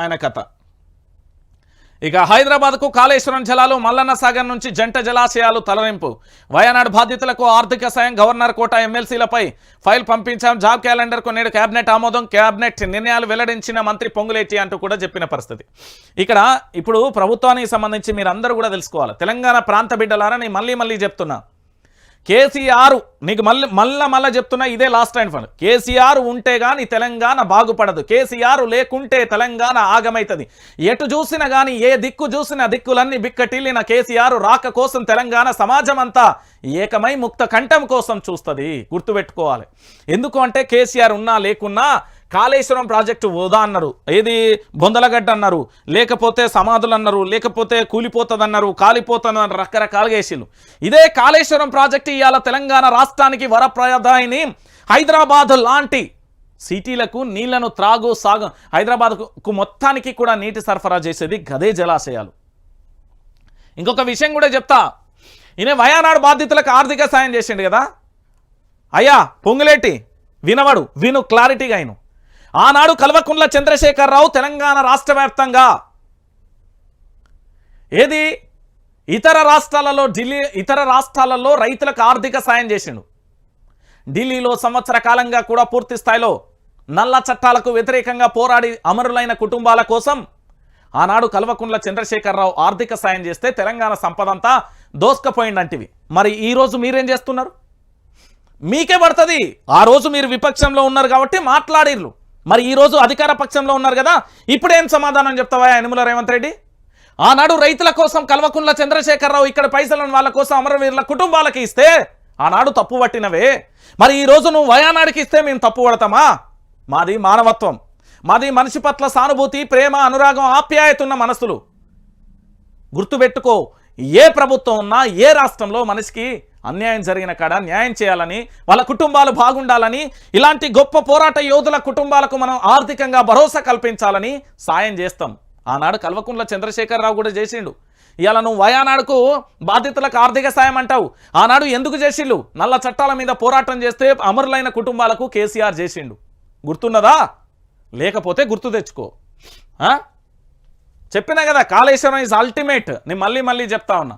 ఆయన కథ. ఇక హైదరాబాద్కు కాళేశ్వరం జలాలు మల్లన్న సాగర్ నుంచి జంట జలాశయాలు తలరింపు వయనాడు బాధితులకు ఆర్థిక సాయం గవర్నర్ కోట ఎమ్మెల్సీలపై ఫైల్ పంపించాం. జాబ్ క్యాలెండర్కు నేడు కేబినెట్ ఆమోదం. కేబినెట్ నిర్ణయాలు వెల్లడించిన మంత్రి పొంగులేటి అంటూ కూడా చెప్పిన పరిస్థితి. ఇక్కడ ఇప్పుడు ప్రభుత్వానికి సంబంధించి మీరు కూడా తెలుసుకోవాలి. తెలంగాణ ప్రాంత బిడ్డలారా నేను మళ్ళీ మళ్ళీ చెప్తున్నా. కేసీఆర్ నీకు మళ్ళీ మళ్ళా మళ్ళా చెప్తున్నా ఇదే లాస్ట్ అండ్ ఫండ్ కేసీఆర్ ఉంటే గాని తెలంగాణ బాగుపడదు. కేసీఆర్ లేకుంటే తెలంగాణ ఆగమైతుంది. ఎటు చూసినా కానీ ఏ దిక్కు చూసినా దిక్కులన్నీ బిక్కటిల్లిన కేసీఆర్ రాక కోసం తెలంగాణ సమాజం అంతా ఏకమై ముక్త కంఠం కోసం చూస్తుంది. గుర్తుపెట్టుకోవాలి. ఎందుకు అంటే కేసీఆర్ ఉన్నా లేకున్నా కాళేశ్వరం ప్రాజెక్టు వృధా అన్నారు. ఏది? బొందలగడ్డ అన్నారు. లేకపోతే సమాధులు అన్నారు. లేకపోతే కూలిపోతుంది అన్నారు కాలిపోతుంది రకరకాలుగా వేసిళ్ళు ఇదే కాళేశ్వరం ప్రాజెక్టు ఇవాళ తెలంగాణ రాష్ట్రానికి వరప్రదాయిని హైదరాబాద్ లాంటి సిటీలకు నీళ్ళను త్రాగు సాగు హైదరాబాద్కు మొత్తానికి కూడా నీటి సరఫరా చేసేది గదే జలాశయాలు. ఇంకొక విషయం కూడా చెప్తా. ఈయన వయానాడు బాధితులకు ఆర్థిక సాయం చేసిండు కదా? అయ్యా పొంగులేటి వినవడు విను క్లారిటీగా అయిను ఆనాడు కల్వకుంట్ల చంద్రశేఖరరావు తెలంగాణ రాష్ట్ర వ్యాప్తంగా ఏది? ఇతర రాష్ట్రాలలో ఢిల్లీ ఇతర రాష్ట్రాలలో రైతులకు ఆర్థిక సాయం చేసిండు. ఢిల్లీలో సంవత్సర కాలంగా కూడా పూర్తి స్థాయిలో నల్ల చట్టాలకు వ్యతిరేకంగా పోరాడి అమరులైన కుటుంబాల కోసం ఆనాడు కల్వకుంట్ల చంద్రశేఖరరావు ఆర్థిక సాయం చేస్తే తెలంగాణ సంపదంతా దోసుకపోయిందంటివి మరి ఈరోజు మీరేం చేస్తున్నారు? మీకే పడుతుంది. ఆ రోజు మీరు విపక్షంలో ఉన్నారు కాబట్టి మాట్లాడిర్రు. మరి ఈరోజు అధికార పక్షంలో ఉన్నారు కదా ఇప్పుడేం సమాధానం చెప్తావా యనుమల రేవంత్ రెడ్డి? ఆనాడు రైతుల కోసం కల్వకుంట్ల చంద్రశేఖరరావు ఇక్కడ పైసలను వాళ్ళ కోసం అమరవీరుల కుటుంబాలకి ఇస్తే ఆనాడు తప్పు పట్టినవే. మరి ఈ రోజు నువ్వు వయానాడికి ఇస్తే మేము తప్పు పడతామా? మాది మానవత్వం. మాది మనిషి పట్ల సానుభూతి ప్రేమ అనురాగం ఆప్యాయత ఉన్న మనసులు. గుర్తుపెట్టుకో ఏ ప్రభుత్వం ఉన్నా ఏ రాష్ట్రంలో మనిషికి అన్యాయం జరిగిన కాడ న్యాయం చేయాలని వాళ్ళ కుటుంబాలు బాగుండాలని ఇలాంటి గొప్ప పోరాట యోధుల కుటుంబాలకు మనం ఆర్థికంగా భరోసా కల్పించాలని సాయం చేస్తాం. ఆనాడు కల్వకుంట్ల చంద్రశేఖరరావు కూడా చేసిండు. ఇవాళ నువ్వు వయానాడుకు బాధితులకు ఆర్థిక సాయం అంటావు. ఆనాడు ఎందుకు చేసిండు? నల్ల చట్టాల మీద పోరాటం చేస్తే అమరులైన కుటుంబాలకు కేసీఆర్ చేసిండు. గుర్తున్నదా? లేకపోతే గుర్తు తెచ్చుకో. చెప్పినా కదా కాళేశ్వరం ఇస్ అల్టిమేట్ నేను మళ్ళీ మళ్ళీ చెప్తా ఉన్నా.